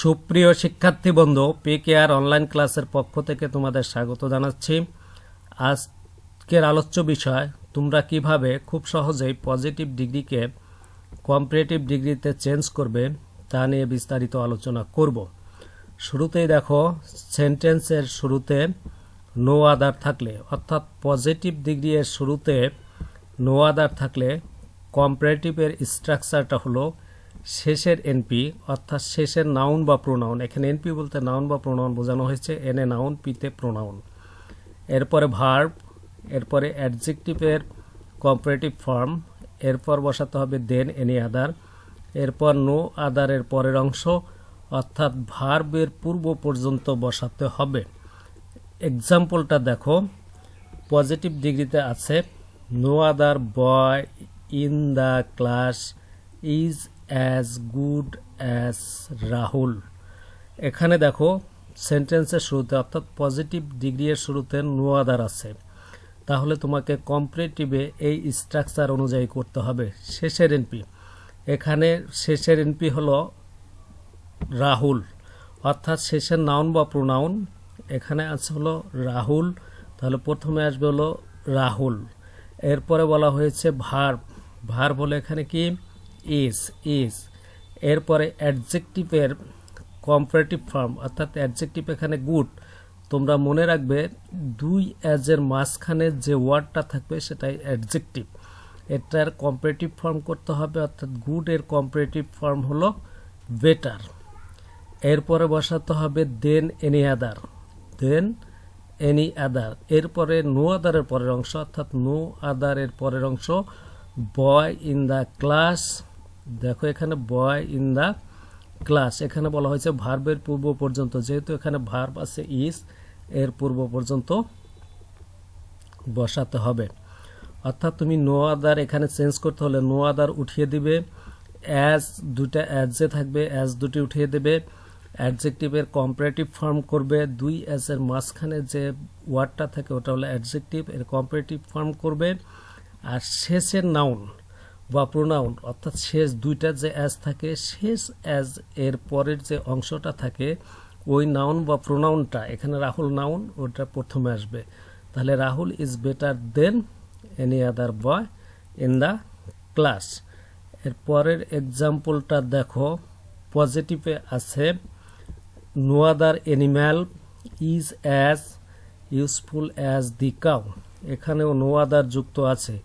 সুপ্রিয় শিক্ষার্থী বন্ধু পে কেয়ার অনলাইন ক্লাসের পক্ষ থেকে তোমাদের স্বাগত জানাচ্ছি। আজকের আলোচ্য বিষয়, তোমরা কীভাবে খুব সহজেই পজিটিভ ডিগ্রিকে কম্পারেটিভ ডিগ্রিতে চেঞ্জ করবে, তা নিয়ে বিস্তারিত আলোচনা করব। শুরুতেই দেখো সেন্টেন্সের শুরুতে নো আদার থাকলে, অর্থাৎ পজিটিভ ডিগ্রি এর শুরুতে নো আদার থাকলে কম্পারেটিভের স্ট্রাকচারটা হলো শেষের এনপি অর্থাৎ শেষের নাউন বা প্রোনাউন এখানে এনপি বলতে নাউন বা প্রোনাউন বোঝানো হয়েছে এনে নাউন পিতে প্রোনাউন এরপরে ভার্ব এরপরে অ্যাডজেক্টিভের কম্পারেটিভ ফর্ম এরপর বসাতে হবে দেন এনি আদার এরপর নো আদারের পরের অংশ, অর্থাৎ ভার্বের পূর্ব পর্যন্ত বসাতে হবে। এক্সাম্পলটা দেখো পজিটিভ ডিগ্রিতে আছে no other boy in the class is as good as Rahul এখানে দেখো সেন্টেন্সের শুরুতে, অর্থাৎ পজিটিভ ডিগ্রি এর শুরুতে নো আদার আছে। তাহলে তোমাকে কম্পারেটিভে এই স্ট্রাকচার অনুযায়ী করতে হবে। শেষের এনপি এখানে শেষের এনপি হলো রাহুল অর্থাৎ শেষের নাউন বা প্রোনাউন এখানে আছে হলো রাহুল তাহলে প্রথমে আসবে হলো রাহুল এরপরে বলা হয়েছে ভার্ব ভার্ব হলো এখানে কি? ইজ ইজ এরপরে অ্যাডজেক্টিভের কম্পারেটিভ ফর্ম অর্থাৎ অ্যাডজেক্টিভ এখানে গুড তোমরা মনে রাখবে, দুই অ্যাজের মাঝখানে যে ওয়ার্ডটা থাকবে সেটাই অ্যাডজেক্টিভ এটার কম্পারেটিভ ফর্ম করতে হবে, অর্থাৎ গুড এর কম্পারেটিভ ফর্ম হলো বেটার এরপরে বসাতে হবে দেন এনি আদার দেন এনি আদার এরপরে নো আদারের পরের অংশ, অর্থাৎ নো আদারের পরের অংশ বয় ইন দ্য ক্লাস দেখো এখানে বয় ইন দ্য ক্লাস এখানে বলা হয়েছে ভার্বের পূর্ব পর্যন্ত, যেহেতু এখানে ভার্ব আছে ইস এর পূর্ব পর্যন্ত বসাতে হবে। অর্থাৎ তুমি নো আদার এখানে চেঞ্জ করতে হলে নো আদার উঠিয়ে দিবে অ্যাজ দুটা অ্যাজ থাকবে অ্যাজ দুটি উঠিয়ে দেবে অ্যাডজেক্টিভের কম্পারেটিভ ফর্ম করবে, দুই অ্যাজের মাঝখানে যে ওয়ার্ডটা থাকে ওটা হলো অ্যাডজেক্টিভ এর কম্পারেটিভ ফর্ম করবে, আর শেষের নাউন বা প্রোনাউন অর্থাৎ শেষ দুইটা যে অ্যাজ থাকে, শেষ অ্যাজ এর পরের যে অংশটা থাকে, ওই নাউন বা প্রোনাউনটা এখানে রাহুল নাউন ওটা প্রথমে আসবে। তাহলে Rahul is better than any other boy in the class এর পরের এক্সাম্পলটা দেখো পজিটিভে আছে no other animal is as useful as the cow এখানেও নো আদার যুক্ত আছে।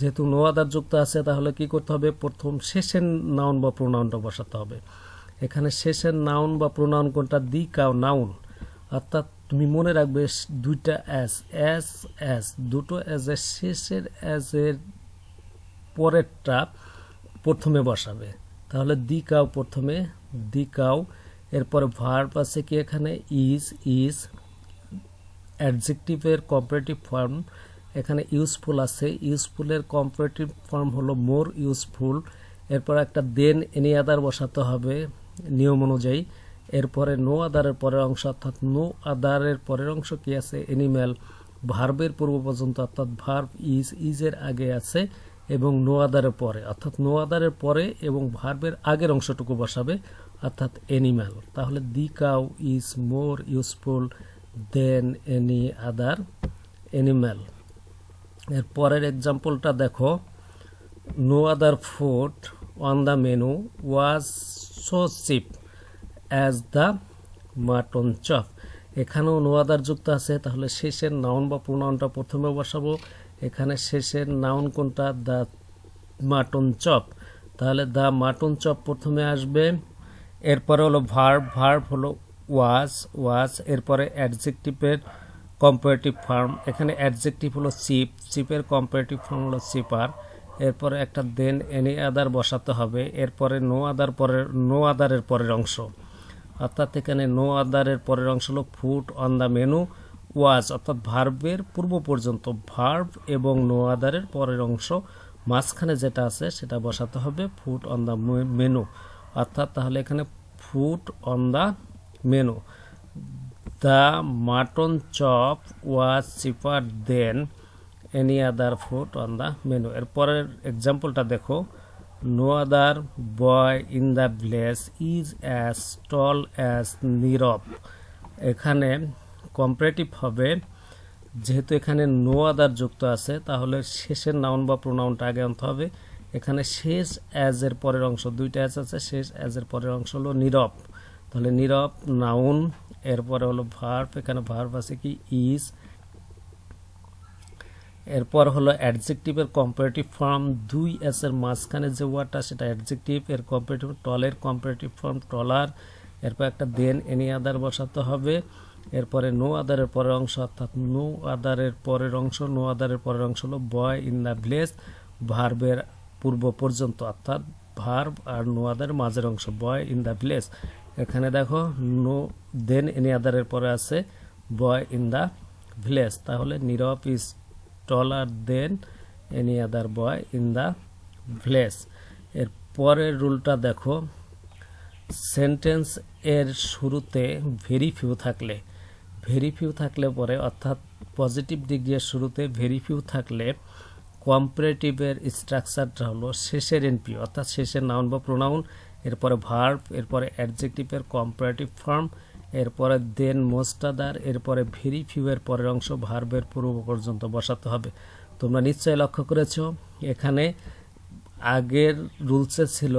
যেহেতু নো আদার যুক্ত আছে, তাহলে কি করতে হবে? প্রথম শেষের নাউন বা প্রোনাউনটা বসাতে হবে। এখানে শেষের নাউন বা প্রোনাউন কোনটা? The cow noun. অর্থাৎ তুমি মনে রাখবে দুইটা অ্যাস অ্যাস অ্যাস দুটো অ্যাজের শেষের অ্যাজের পরেরটা প্রথমে বসাবে। তাহলে দি কাউ প্রথমে, দি কাউ। এরপরে ভার্ব আছে কি এখানে? Is is. অ্যাডজেক্টিভের কম্পারেটিভ ফর্ম এখানে ইউজফুল আছে। ইউজফুলের কম্পারেটিভ ফর্ম হলো মোর ইউজফুল এরপর একটা দেন এনি আদার বসাতে হবে নিয়ম অনুযায়ী। এরপরে নো আদারের পরের অংশ, অর্থাৎ নো আদারের পরের অংশ কি আছে? এনিম্যাল ভার্বের পূর্ব পর্যন্ত, অর্থাৎ ভার্ব ইজ ইজের আগে আছে এবং নো আদারের পরে। অর্থাৎ নো আদারের পরে এবং ভার্বের আগের অংশটুকু বসাবে, অর্থাৎ এনিম্যাল তাহলে the cow is more useful than any other animal এর পরের এক্সাম্পলটা দেখো। No other food on the menu was so cheap as the mutton chop এখানেও নো আদার যুক্ত আছে, তাহলে শেষের নাউন বা প্রোনাউনটা প্রথমে বসাবো। এখানে শেষের নাউন কোনটা? দ্য মাটন চপ তাহলে দ্য মাটন চপ প্রথমে আসবে। এরপরে হলো ভার্ব ভার্ব হলো ওয়াজ ওয়াজ এরপরে অ্যাডজেক্টিভের কম্পারেটিভ ফর্ম এখানে অ্যাডজেক্টিভ হলো চিপ চিপের কম্পারেটিভ ফর্ম হলো চিপার এরপরে একটা দেন এনি আদার বসাতে হবে, এরপরে নো আদার পরের নো আদারের পরের অংশ। অর্থাৎ এখানে নো আদারের পরের অংশ হলো food on the menu was অর্থাৎ ভার্বের পূর্ব পর্যন্ত ভার্ব এবং নো আদারের পরের অংশ। মাঝখানে যেটা আছে, সেটা বসাতে হবে ফুড অন দ্য মেনু অর্থাৎ তাহলে এখানে food on the menu the mutton chop was cheaper than any other food on the menu এর পরের এক্সাম্পলটা দেখো। No other boy in the village is as tall as Nirav এখানে comparative হবে। যেহেতু এখানে নো আদার যুক্ত আছে, তাহলে শেষের নাউন বা প্রোনাউনটা আগে আনতে হবে। এখানে শেষ অ্যাজ এর পরের অংশ, দুইটা অ্যাজ আছে, শেষ অ্যাজ এর পরের অংশ হলো নীরব তাহলে নীরব, নাউন, এরপরে হলো ভার্ভ এখানে ভার্ভ আছে কি? ইজ এরপর হলো অ্যাডজেক্টিভের কম্পারেটিভ ফর্ম দুই এস এর মাঝখানে যে ওয়ার্ডটা সেটা অ্যাডজেক্টিভ এর কম্পারেটিভ টলের কম্পারেটিভ ফর্ম টলার এরপর একটা দেন এনি আদার বসাতে হবে, এরপরে নো আদারের পরের অংশ, অর্থাৎ নো আদারের পরের অংশ নো আদারের পরের অংশ হলো বয় ইন দ্য ভিলেজ ভার্বের পূর্ব পর্যন্ত, অর্থাৎ ভার্ব আর নো আদারের মাঝের অংশ বয় ইন দ্য ভিলেজ এখানে দেখো নো দেন এনি আদারের পরে আছে বয় ইন দ্য ভিলেজ তাহলে Nirav is taller than any other boy in the village এর পরের রুলটা দেখো সেন্টেন্স এর শুরুতে ভেরি ফিউ থাকলে ভেরি ফিউ থাকলে পরে, অর্থাৎ পজিটিভ ডিগ্রির শুরুতে ভেরি ফিউ থাকলে কম্পারেটিভের স্ট্রাকচারটা হলো শেষের এনপি অর্থাৎ শেষের নাউন বা প্রোনাউন এরপরে ভার্ব এরপরে অ্যাডজেক্টিভের কম্পারেটিভ ফর্ম এরপরে দেন মোস্টাদার এরপরে ভেরি ফিউয়ের পরের অংশ ভার্বের পূর্ব পর্যন্ত বসাতে হবে। তোমরা নিশ্চয়ই লক্ষ্য করেছ, এখানে আগের রুলসে ছিল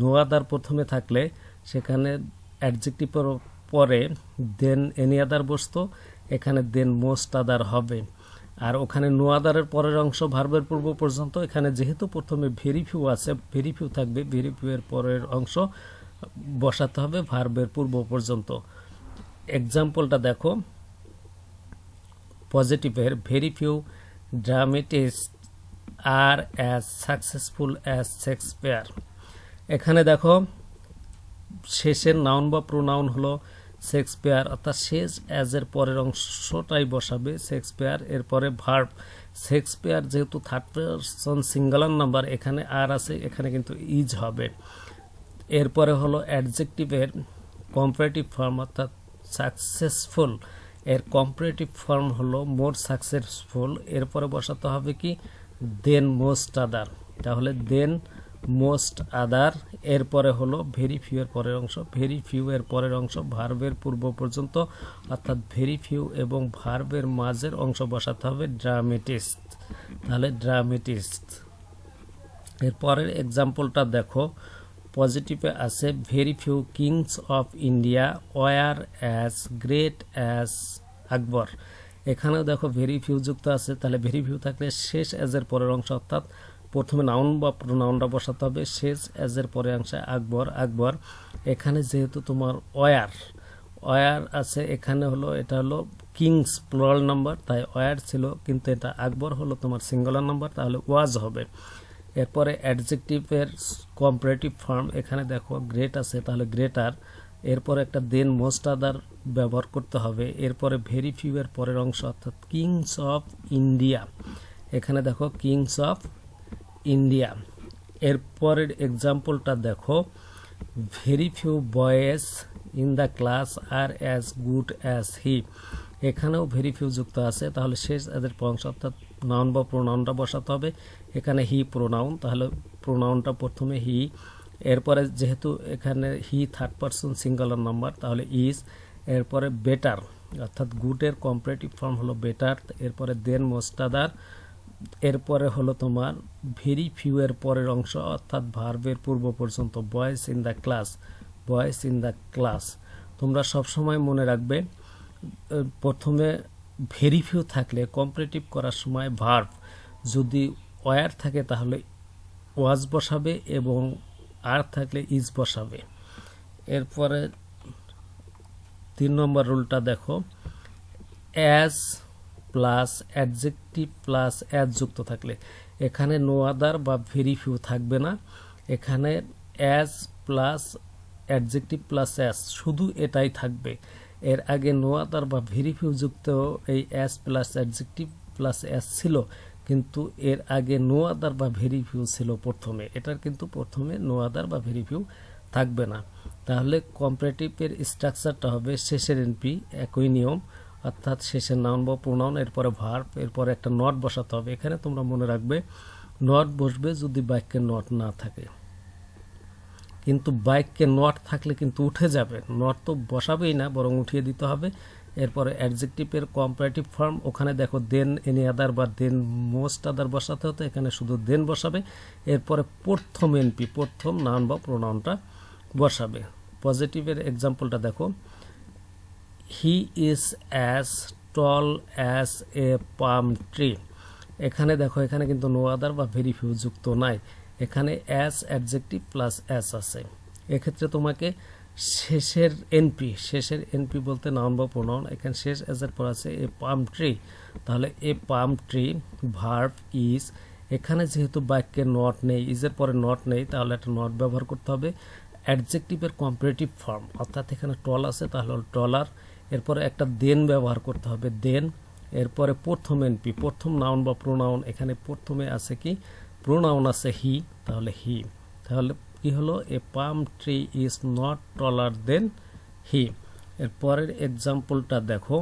নোয়াদার প্রথমে থাকলে, সেখানে অ্যাডজেক্টিভের পরে দেন এনি আদার বসতো, এখানে দেন মোস্ট আদার হবে। আর ওখানে নোয়াদারের পরের অংশ ভার্বের পূর্ব পর্যন্ত। এখানে যেহেতু প্রথমে ভেরিফিউ আছে ভেরিফিউ থাকবে ভেরিফিউয়ের পরের অংশ বসাতে হবে ভার্বের পূর্ব পর্যন্ত। এক্সাম্পলটা দেখো। পজিটিভের very few dramatist are as successful as Shakespeare এখানে দেখো, শেষের নাউন বা প্রোনাউন হলো শেক্সপিয়ার, অর্থাৎ শেষ অ্যাজ এর পরের অংশটাই বসাবে শেক্সপিয়ার। এরপরে ভার্ব। শেক্সপিয়ার যেহেতু থার্ড পারসন সিঙ্গলার নাম্বার এখানে আর আছে, এখানে কিন্তু ইজ হবে। এরপরে হলো অ্যাডজেক্টিভের কম্পারেটিভ ফর্ম অর্থাৎ সাকসেসফুল এর কম্পারেটিভ ফর্ম হলো মোর সাকসেসফুল এরপরে বসাতে হবে কি? দেন মোস্ট আদার তাহলে দেন মোস্ট আদার, এরপরে হলো ভেরি ফিউ এর পরের অংশ। ভেরি ফিউ এর পরের অংশ ভার্বের পূর্ব পর্যন্ত, অর্থাৎ ভেরি ফিউ এবং ভার্বের মাঝের অংশ বসাতে হবে ড্রামেটিস্ট। তাহলে ড্রামেটিস্ট। এরপরের এক্সাম্পলটা দেখো। পজিটিভে আছে very few kings of India were as great as Akbar এখানেও দেখো ভেরি ফিউ যুক্ত আছে। তাহলে ভেরি ফিউ থাকলে শেষ অ্যাজের পরের অংশ, অর্থাৎ প্রথমে নাউন বা নাউনটা বসাতে হবে। শেষ অ্যাজের পরের অংশে আকবর। আকবর, এখানে যেহেতু তোমার ওয়ার ওয়ার আছে, এখানে হলো, এটা হলো কিংস প্লোরাল নাম্বার তাই ওয়ার ছিল, কিন্তু এটা আকবর হলো তোমার সিঙ্গুলার নাম্বার তাহলে ওয়াজ হবে। এরপরে অ্যাডজেক্টিভের কম্পারেটিভ ফর্ম এখানে দেখো গ্রেট আছে, তাহলে গ্রেটার এরপর একটা দেন মোস্ট আদার ব্যবহার করতে হবে। এরপরে ভেরি ফিউ এর পরের অংশ, অর্থাৎ কিংস অফ ইন্ডিয়া এখানে দেখো কিংস অফ ইন্ডিয়া। এরপরের এক্সাম্পলটা দেখো। Very few boys in the class are as good as he এখানেও ভেরি ফিউ যুক্ত আছে। তাহলে শেষ এদের অংশ অর্থাৎ নাউন বা প্রোনাউনটা বসাতে হবে। এখানে হি প্রোনাউন তাহলে প্রোনাউনটা প্রথমে হি এরপরে যেহেতু এখানে he third person singular number তাহলে ইজ এরপরে বেটার অর্থাৎ গুডের কম্পারেটিভ ফর্ম হলো বেটার এরপরে দেন মোস্টাদার এরপরে হলো তোমার ভেরি ফিউ এর পরের অংশ, অর্থাৎ ভার্বের পূর্ব পর্যন্ত boys in the class boys in the class তোমরা সবসময় মনে রাখবে, প্রথমে ভেরি ফিউ থাকলে কম্পারেটিভ করার সময় ভার্ব যদি ওয়ার থাকে তাহলে ওয়াজ বসাবে এবং আর থাকলে ইজ বসাবে। এরপরে তিন নম্বর রুলটা দেখো as plus adjective plus as যুক্ত থাকলে। এখানে নো আদার বা ভেরি ফিউ থাকবে না। এখানে as plus adjective plus as শুধু এটাই থাকবে। এর আগে নো আদার বা ভেরি ফিউ যুক্ত এই as plus adjective plus as ছিল, কিন্তু এর আগে নো আদার বা ভেরি ফিউ ছিল প্রথমে। এটার কিন্তু প্রথমে নো আদার বা ভেরি ফিউ থাকবে না। তাহলে কম্পারেটিভের স্ট্রাকচারটা হবে শেষের এনপি একই নিয়ম। অর্থাৎ শেষের নাউন বা প্রোনাউন এরপরে ভার্ব, এরপরে একটা নট বসাতে হবে। এখানে তোমরা মনে রাখবে, নট বসবে যদি বাক্যে নট না থাকে। কিন্তু বাইককে নট থাকলে কিন্তু উঠে যাবে। নট তো বসাবেই না, বরং উঠিয়ে দিতে হবে। এরপরে অ্যাডজেক্টিভের কম্পারেটিভ ফর্ম ওখানে দেখো দেন এনি আদার বা দেন মোস্ট আদার বসাতে হতো, এখানে শুধু দেন বসাবে। এরপরে প্রথম এনপি প্রথম নাউন বা প্রোনাউনটা বসাবে। পজিটিভের এক্সাম্পলটা দেখো। He is as tall as a palm tree এখানে দেখো, এখানে কিন্তু নো আদার বা ভেরি ফিউ যুক্ত নাই। এখানে অ্যাস অ্যাডজেক্টিভ প্লাস অ্যাস আছে। এক্ষেত্রে তোমাকে শেষের এনপি শেষের এনপি বলতে নাউন বা প্রোনাউন এখানে শেষ অ্যাজের পর আছে এ পাম ট্রি তাহলে a palm tree verb is এখানে যেহেতু বাক্যে নট নেই ইজের পরে নট নেই, তাহলে একটা নট ব্যবহার করতে হবে। অ্যাডজেক্টিভের কম্পারেটিভ ফর্ম অর্থাৎ এখানে টল আছে, তাহলে টলার এরপরে একটা দেন ব্যবহার করতে হবে, দেন। এরপরে প্রথম এনপি প্রথম নাউন বা প্রোনাউন এখানে প্রথমে আছে কি? প্রোনাউন আছে হি তাহলে হি তাহলে কি হলো? A palm tree is not taller than he এর পরের এক্সাম্পলটা দেখো।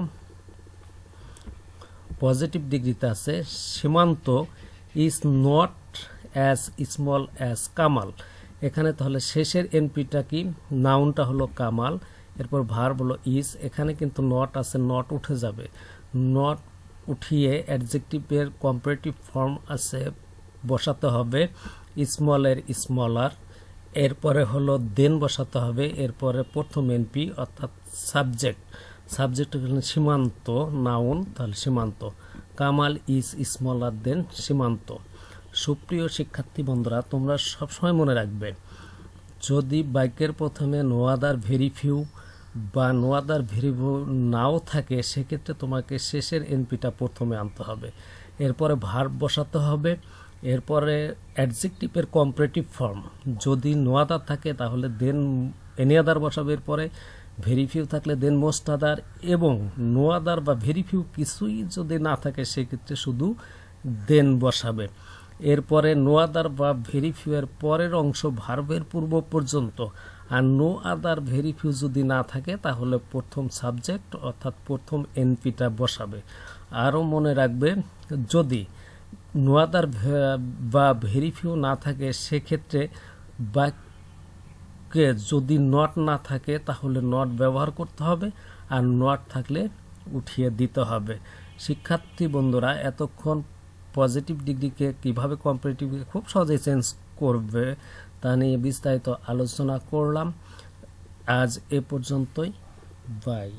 পজিটিভ ডিগ্রিতে আছে, Simanta is not as small as Kamal. এখানে তাহলে শেষের এনপিটা কি? নাউনটা হলো কামাল। এরপর ভার হলো ইজ এখানে কিন্তু নট আছে নট উঠে যাবে। নট উঠিয়ে অ্যাডজেক্টিভের কম্পারেটিভ ফর্ম আছে, বসাতে হবে। স্মলের স্মলার এরপরে হলো দেন বসাতে হবে। এরপরে প্রথম এনপি অর্থাৎ সাবজেক্ট সাবজেক্ট সীমান্ত নাউন তাহলে সীমান্ত। কামাল ইজ স্মলার দেন সীমান্ত। সুপ্রিয় শিক্ষার্থী বন্ধুরা, তোমরা সবসময় মনে রাখবে, যদি বাইকের প্রথমে নোয়াদার ভেরি ফিউ বা নো আদার ভেরি নাও থাকে, সেক্ষেত্রে তোমাকে শেষের এনপিটা প্রথমে আনতে হবে। এরপরে ভার্ব বসাতে হবে। এরপরে অ্যাডজেক্টিভের কম্পারেটিভ ফর্ম যদি নো আদার থাকে, তাহলে দেন এনি আদার বসাবে। এরপরে ভেরি ফিউ থাকলে দেন মোস্ট আদার এবং নো আদার বা ভেরি ফিউ কিছুই যদি না থাকে, সেক্ষেত্রে শুধু দেন বসাবে। এরপরে নো আদার বা ভেরি ফিউ পরের অংশ ভার্বের পূর্ব পর্যন্ত। আর নো আদার ভেরি ফিউ যদি না থাকে, তাহলে প্রথম সাবজেক্ট অর্থাৎ প্রথম এনপিটা বসাবে। আরও মনে রাখবে, যদি নো আদার বা ভেরি ফিউ না থাকে, সেক্ষেত্রে বাক্যে যদি নট না থাকে, তাহলে নট ব্যবহার করতে হবে, আর নট থাকলে উঠিয়ে দিতে হবে। শিক্ষার্থী বন্ধুরা, এতক্ষণ পজিটিভ ডিগ্রিকে কীভাবে কম্পারেটিভকে খুব সহজেই চেঞ্জ করবে তা নিয়ে বিস্তারিত আলোচনা করলাম। আজ এ পর্যন্তই। বাই।